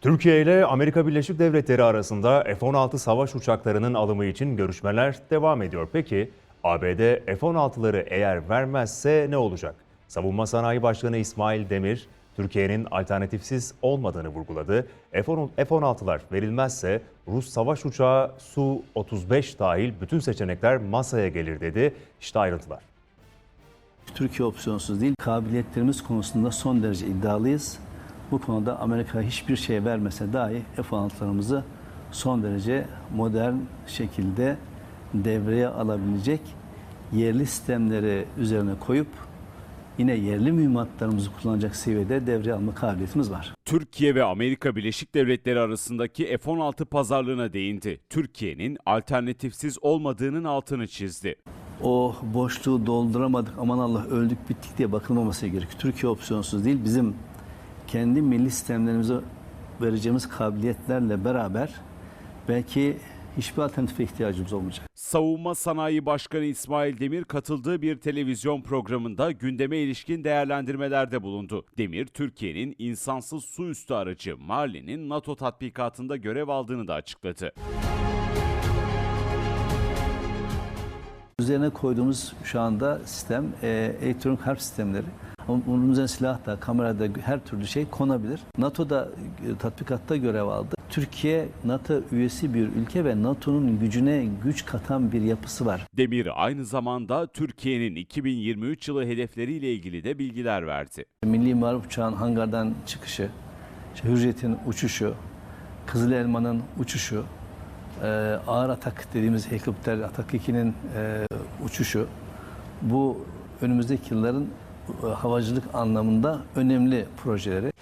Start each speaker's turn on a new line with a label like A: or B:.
A: Türkiye ile Amerika Birleşik Devletleri arasında F-16 savaş uçaklarının alımı için görüşmeler devam ediyor. Peki ABD F-16'ları eğer vermezse ne olacak? Savunma Sanayi Başkanı İsmail Demir, Türkiye'nin alternatifsiz olmadığını vurguladı. F-16'lar verilmezse Rus savaş uçağı Su-35 dahil bütün seçenekler masaya gelir dedi. İşte ayrıntılar.
B: Türkiye opsiyonsuz değil, kabiliyetlerimiz konusunda son derece iddialıyız. Bu konuda Amerika hiçbir şey vermese dahi F-16'larımızı son derece modern şekilde devreye alabilecek yerli sistemleri üzerine koyup yine yerli mühimmatlarımızı kullanacak seviyede devreye alma kabiliyetimiz var.
C: Türkiye ve Amerika Birleşik Devletleri arasındaki F-16 pazarlığına değindi. Türkiye'nin alternatifsiz olmadığının altını çizdi.
B: O boşluğu dolduramadık aman Allah öldük bittik diye bakılmaması gerekiyor. Türkiye opsiyonsuz değil bizim kendi milli sistemlerimize vereceğimiz kabiliyetlerle beraber belki hiçbir alternatife ihtiyacımız olmayacak.
C: Savunma Sanayi Başkanı İsmail Demir katıldığı bir televizyon programında gündeme ilişkin değerlendirmelerde bulundu. Demir, Türkiye'nin insansız su üstü aracı Marlin'in NATO tatbikatında görev aldığını da açıkladı.
B: Üzerine koyduğumuz şu anda sistem e, elektronik harp sistemleri. Bunun üzerine silah da, kamera da her türlü şey konabilir. NATO'da e, tatbikatta görev aldı. Türkiye NATO üyesi bir ülke ve NATO'nun gücüne güç katan bir yapısı var.
C: Demir aynı zamanda Türkiye'nin 2023 yılı hedefleriyle ilgili de bilgiler verdi.
B: Milli Muharip Uçağı'nın hangardan çıkışı, işte Hürriyet'in uçuşu, Kızıl Elma'nın uçuşu, e, ağır atak dediğimiz helikopter Atak 2'nin e, uçuşu bu önümüzdeki yılların havacılık anlamında önemli projeleri.